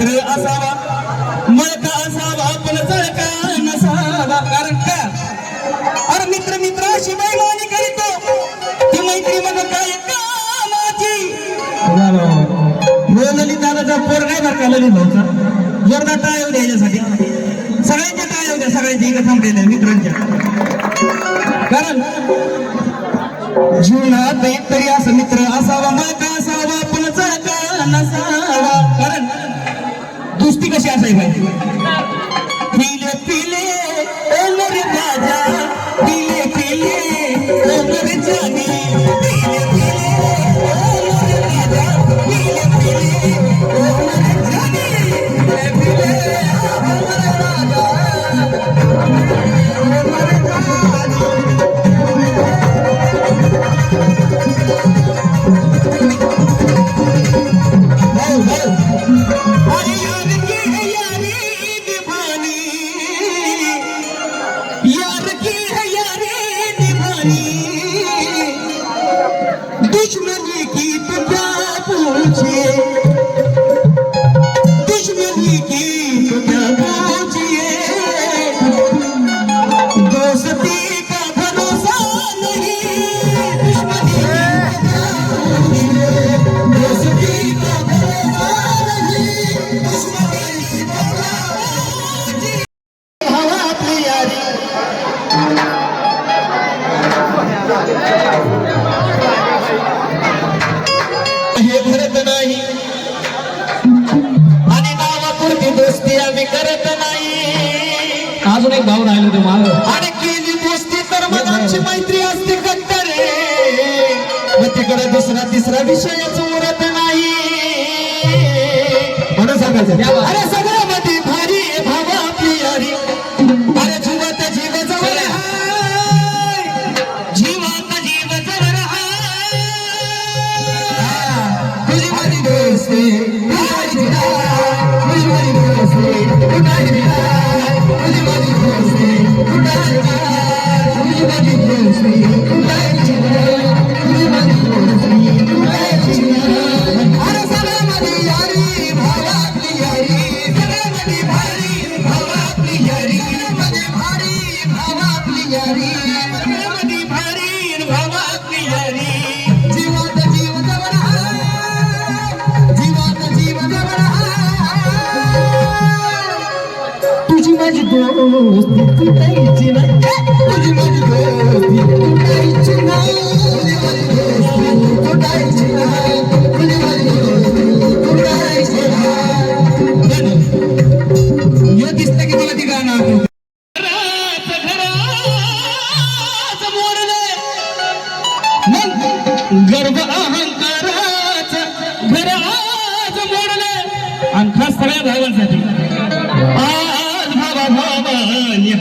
ठाकरे असावा मळका असावा पण चळका नसावा. कारण का? अरे मित्र मित्र अशी बैमानी करीतो. ती मैत्री मग काय कामाची? हो ललित दादाचा पोर काय बरं का ललित भाऊचा जोरदार टाळ्या होत्या याच्यासाठी. सगळ्यांच्या टाळ्या होत्या सगळ्यांच्या इकडे थांबलेल्या मित्रांच्या. कारण जीवनात एक तरी असं अशी असायला पाहिजे पिले पिले ओ माझ्या keep it down. कुस्ती आम्ही करत नाही. अजून एक भाऊ राहिलं ते माग. आणि केली कुस्ती तर मग आमची मैत्री असते कट्टरे. मग तिकडे दुसरा तिसरा विषयच उरत नाही. म्हणून सांगायचं. अरे ఇచ్చిన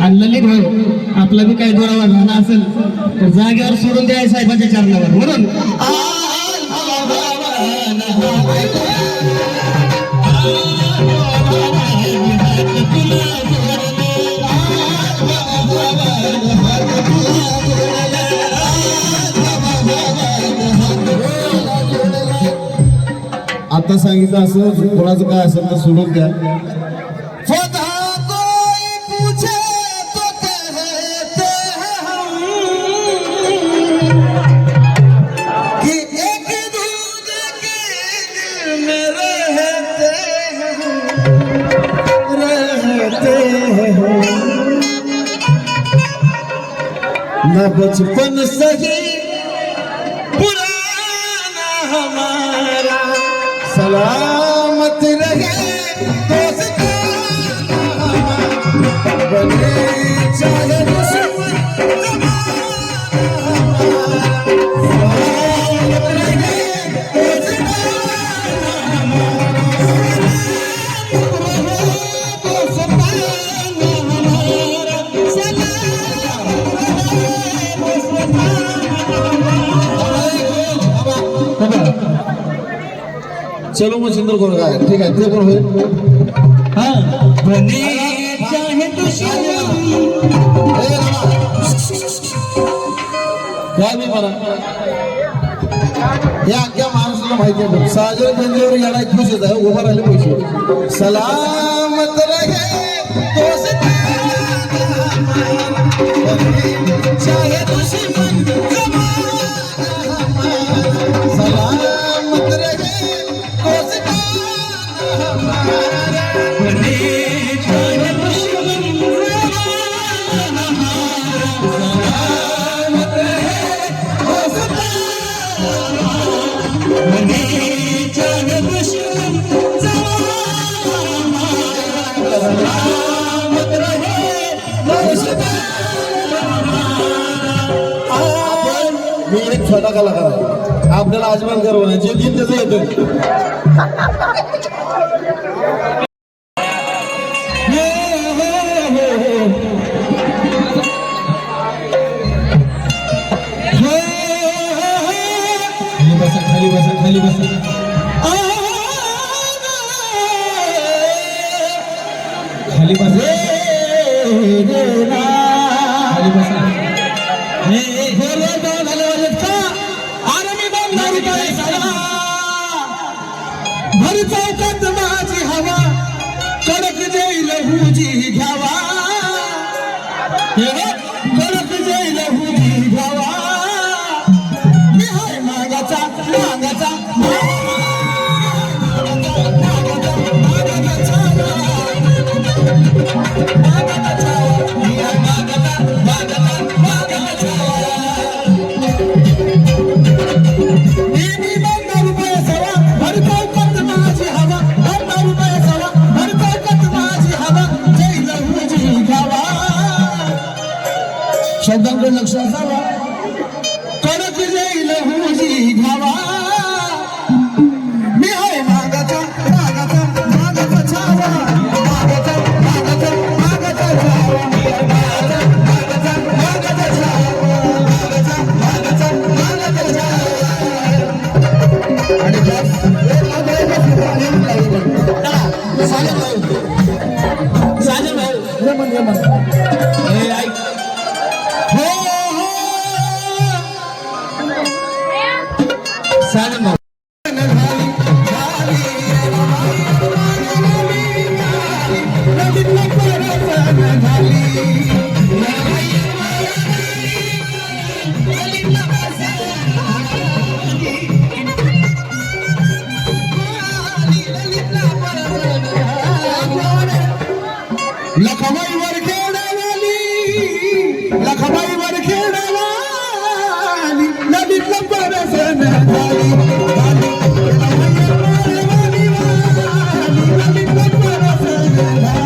आणलं ललित भाऊ. आपला बी काही दोरा झाला असेल तर जागेवर सोडून द्या साहेबाच्या चरणावर. म्हणून आता सांगितलं असं कोणाचं काय असेल तर सोडून द्या. न बचपन सही पुराना हमारा। सलामत रहे। दोस्ताना हमारा। बने चाहे चलो मग सिंदूर करू काय ठीक आहे ते पण होईल. हा. बने चाहे. काय मी म्हणा या अख्ख्या माणसाला माहिती आहे. साजर बंदीवर येणार खुश येत आहे. उभा राहिले पैसे. सलामत रहे दोस्ती चाहे दुश्मन छोटा कलाकार आहे आपल्याला अजिबात गर्व नाही. जे दिन त्याचं येतं. खाली बसा खाली बसा. खाली बसा. साजन भाऊ. साजन भाऊ. लखबाई वर खेळावाली लखबाई वर खेळावाली नदीतलं परसन झाली नदीतलं परसन झाली